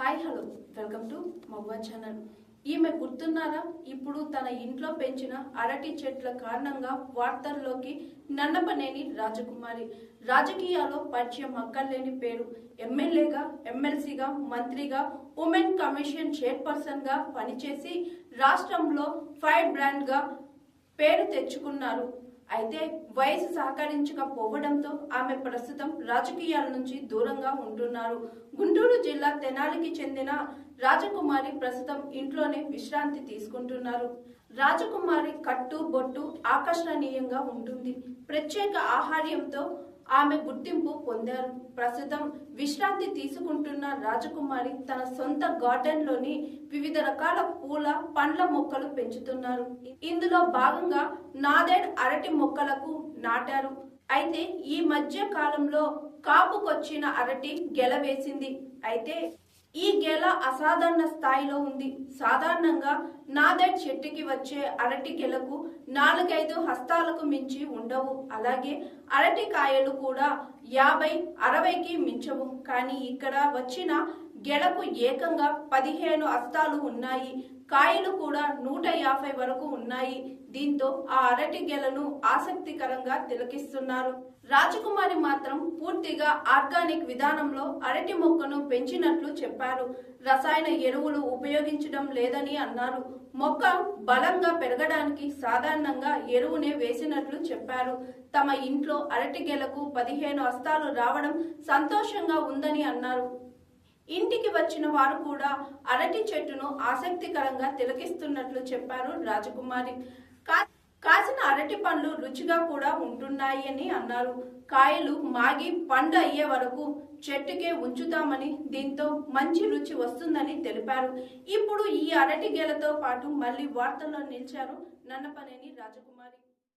Hi hello. Welcome to మవ్వాజ్ channel. ఈమె గుర్తున్నారా? ఇప్పుడు తన ఇంట్లో పెంచిన అరటి చెట్ల కారణంగా వార్తల్లోకి నన్నపనేని రాజకుమారి. రాజకీయాల్లో పరిచయం అక్కర్లేని పేరు. ఎమ్మెల్యేగా ఎమ్మెల్సీగా మంత్రిగా ఉమెన్ కమిషన్ చైర్పర్సన్గా పనిచేసి రాష్ట్రంలో ఫైర్ బ్రాండ్గా పేరు తెచ్చుకున్నారు. అయితే వయసు సహకరించకపోవడంతో ఆమె ప్రస్తుతం రాజకీయాల నుంచి దూరంగా ఉంటున్నారు. గుంటూరు జిల్లా తెనాలికి చెందిన రాజకుమారి ప్రస్తుతం ఇంట్లోనే విశ్రాంతి తీసుకుంటున్నారు. రాజకుమారి కట్టు బొట్టు ఆకర్షణీయంగా ఉంటుంది. ప్రత్యేక ఆహార్యంతో ఆమె గుర్తింపు పొందారు. ప్రస్తుతం విశ్రాంతి తీసుకుంటున్న రాజకుమారి తన సొంత గార్డెన్లోని వివిధ రకాల పూల పండ్ల మొక్కలు పెంచుతున్నారు. ఇందులో భాగంగా నాదేడ్ అరటి మొక్కలకు నాటారు. అయితే ఈ మధ్య కాలంలో కాపుకొచ్చిన అరటి గెలవేసింది అయితే ఈ గెల అసాధారణ స్థాయిలో ఉంది. సాధారణంగా నాదెడ్ చెట్టుకి వచ్చే అరటి గెలకు నాలుగైదు హస్తాలకు మించి ఉండవు. అలాగే అరటి కాయలు కూడా యాభై అరవైకి మించవు. కానీ ఇక్కడ వచ్చిన గెలకు ఏకంగా పదిహేను అస్తాలు ఉన్నాయి. కాయలు కూడా నూట యాభై వరకు ఉన్నాయి. దీంతో ఆ అరటి గెలను ఆసక్తికరంగా తిలకిస్తున్నారు. రాజకుమారి మాత్రం పూర్తిగా ఆర్గానిక్ విధానంలో అరటి మొక్కను పెంచినట్లు చెప్పారు. రసాయన ఎరువులు ఉపయోగించడం లేదని అన్నారు. మొక్క బలంగా పెరగడానికి సాధారణంగా ఎరువునే వేసినట్లు చెప్పారు. తమ ఇంట్లో అరటి గెలకు పదిహేను అస్తాలు రావడం సంతోషంగా ఉందని అన్నారు. ఇంటికి వచ్చిన వారు కూడా అరటి చెట్టును ఆసక్తికరంగా తిలకిస్తున్నట్లు చెప్పారు రాజకుమారి. కా- కాసిన అరటి పండ్లు రుచిగా కూడా ఉంటున్నాయి అని అన్నారు. కాయలు మాగి పండు అయ్యే వరకు చెట్టుకే ఉంచుతామని దీంతో మంచి రుచి వస్తుందని తెలిపారు. ఇప్పుడు ఈ అరటి గెలతో పాటు మళ్ళీ వార్తల్లో నిలిచారు నన్నపనేని రాజకుమారి.